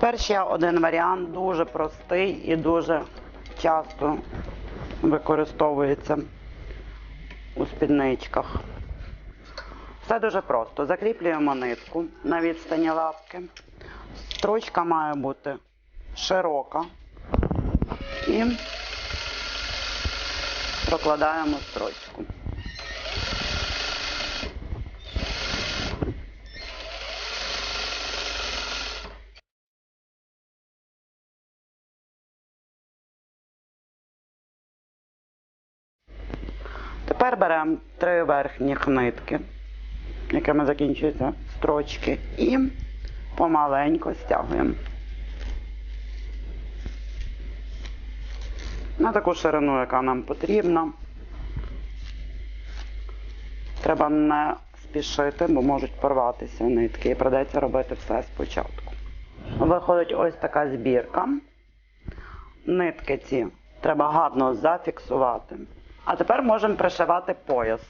Тепер ще один варіант, дуже простий і дуже часто використовується у спідничках. Все дуже просто. Закріплюємо нитку на відстані лапки. Строчка має бути широка. І прокладаємо строчку. Тепер беремо три верхніх нитки, якими закінчуються строчки, і помаленько стягуємо. На таку ширину, яка нам потрібна. Треба не спішити, бо можуть порватися нитки і придеться робити все спочатку. Виходить ось така збірка. Нитки ці треба гарно зафіксувати. А тепер можемо пришивати пояс.